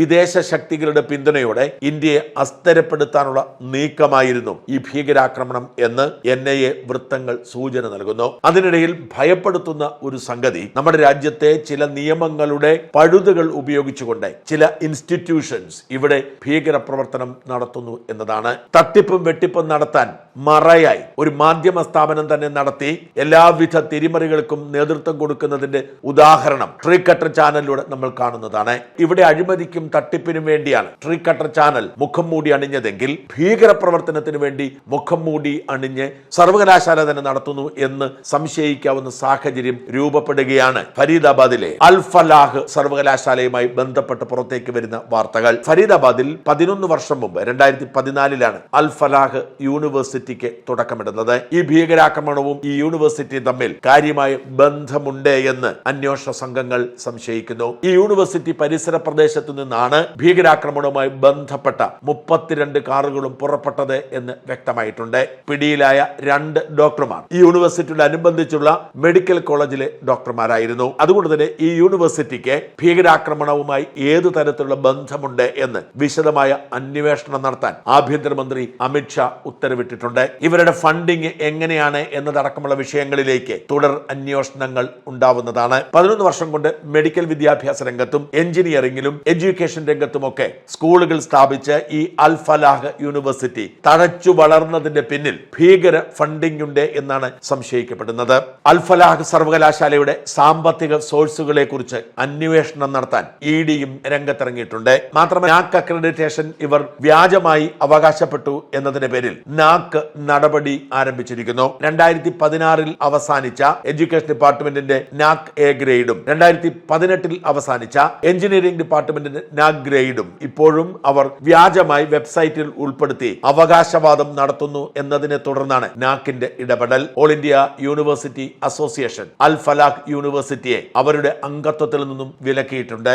വിദേശ ശക്തികളുടെ പിന്തുണയോടെ ഇന്ത്യയെ അസ്ഥിരപ്പെടുത്താനുള്ള നീക്കമായിരുന്നു ഈ ഭീകരാക്രമണം എന്ന് എൻ ഐ എ വൃത്തങ്ങൾ സൂചന നൽകുന്നു. അതിനിടയിൽ ഭയപ്പെടുത്തുന്ന ഒരു സംഗതി നമ്മുടെ രാജ്യത്തെ ചില നിയമങ്ങളുടെ പഴുതുകൾ ഉപയോഗിച്ചുകൊണ്ട് ചില ഇൻസ്റ്റിറ്റ്യൂഷൻസ് ഇവിടെ ഭീകര പ്രവർത്തനം നടത്തുന്നു എന്നതാണ്. തട്ടിപ്പും വെട്ടിപ്പും നടത്താൻ മറയായി ഒരു മാധ്യമ സ്ഥാപനം തന്നെ നടത്തി എല്ലാവിധ തിരിമറികൾക്കും നേതൃത്വം കൊടുക്കുന്നതിന്റെ ഉദാഹരണം ട്രീ കട്ടർ ചാനലിലൂടെ നമ്മൾ കാണുന്നതാണ്. ഇവിടെ അഴിമതിക്കും തട്ടിപ്പിനും വേണ്ടിയാണ്. ട്രീ കട്ടർ ചാനൽ മുഖം മൂടി അണിഞ്ഞതെങ്കിൽ ഭീകര പ്രവർത്തനത്തിന് വേണ്ടി മുഖം മൂടി അണിഞ്ഞ് സർവകലാശാല തന്നെ നടത്തുന്നു എന്ന് സംശയിക്കാവുന്ന സാഹചര്യം രൂപപ്പെടുകയാണ്. ഫരീദാബാദിലെ അൽ ഫലാഹ് സർവകലാശാലയുമായി ബന്ധപ്പെട്ട് പുറത്തേക്ക് വരുന്ന വാർത്തകൾ. ഫരീദാബാദിൽ പതിനൊന്ന് വർഷം മുമ്പ് രണ്ടായിരത്തി പതിനാലിലാണ് അൽ ഫലാഹ് യൂണിവേഴ്സിറ്റിക്ക് തുടക്കമിടുന്നത്. ഈ ഭീകരാക്രമണവും ഈ യൂണിവേഴ്സിറ്റിയും തമ്മിൽ കാര്യമായ ബന്ധമുണ്ട് എന്ന് അന്വേഷണ സംഘങ്ങൾ സംശയിക്കുന്നു. ഈ യൂണിവേഴ്സിറ്റി പരിസര പ്രദേശത്തു നിന്നാണ് ഭീകരാക്രമണവുമായി ബന്ധപ്പെട്ട മുപ്പത്തിരണ്ട് കാറുകളും പുറപ്പെട്ടത് എന്ന് വ്യക്തമായിട്ടുണ്ട്. പിടിയിലായ രണ്ട് ഡോക്ടർമാർ. ഈ യൂണിവേഴ്സിറ്റിയോട് അനുബന്ധിച്ചുള്ള മെഡിക്കൽ കോളേജിലെ ഡോക്ടർമാരായിരുന്നു. അതുകൊണ്ട് തന്നെ ഈ യൂണിവേഴ്സിറ്റിക്ക് ഭീകരാക്രമണവുമായി ഏതു തരത്തിലുള്ള ബന്ധമുണ്ട് എന്ന് വിശദമായ അന്വേഷണം നടത്താൻ ആഭ്യന്തരമന്ത്രി അമിത്ഷാ ഉത്തരവിട്ടിട്ടുണ്ട്. ഇവരുടെ ഫണ്ടിങ് എങ്ങനെയാണ് എന്നതടക്കമുള്ള വിഷയങ്ങളിലേക്ക് തുടർ അന്വേഷണങ്ങൾ ഉണ്ടാവുന്നതാണ്. പതിനൊന്ന് വർഷം കൊണ്ട് മെഡിക്കൽ വിദ്യാഭ്യാസ രംഗത്തും എഞ്ചിനീയറിംഗിലും എഡ്യൂക്കേഷൻ രംഗത്തുമൊക്കെ സ്കൂളുകൾ സ്ഥാപിച്ച് ഈ അൽ ഫലാഹ് യൂണിവേഴ്സിറ്റി തഴച്ചു വളർന്നതിന്റെ പിന്നിൽ ഭീകര ഫണ്ടിംഗ് ഉണ്ട് എന്നാണ് സംശയിക്കപ്പെടുന്നത്. അൽ ഫലാഹ് സർവകലാശാലയുടെ സാമ്പത്തിക സോഴ്സുകളെ കുറിച്ച് അന്വേഷണം നടത്താൻ ഇ ഡിയും രംഗത്തിറങ്ങിയിട്ടുണ്ട്. മാത്രമല്ല നാക്ക് അക്രഡിറ്റേഷൻ ഇവർ വ്യാജമായി അവകാശപ്പെട്ടു എന്നതിന്റെ പേരിൽ നാക്ക് നടപടി ആരംഭിച്ചിരിക്കുന്നു. രണ്ടായിരത്തി പതിനാറിൽ അവസാനിച്ച എഡ്യൂക്കേഷൻ ഡിപ്പാർട്ട്മെന്റിന്റെ നാക് എ ഗ്രേഡും രണ്ടായിരത്തി പതിനെട്ടിൽ അവസാനിച്ച എഞ്ചിനീയറിംഗ് ഡിപ്പാർട്ട്മെന്റിന്റെ നാക് ഇപ്പോഴും അവർ വ്യാജമായി വെബ്സൈറ്റിൽ ഉൾപ്പെടുത്തി അവകാശവാദം നടത്തുന്നു എന്നതിനെ തുടർന്നാണ് നാക്കിന്റെ ഇടപെടൽ. All India university association Al Falah യൂണിവേഴ്സിറ്റിയെ അവരുടെ അംഗത്വത്തിൽ നിന്നും വിലക്കിയിട്ടുണ്ട്.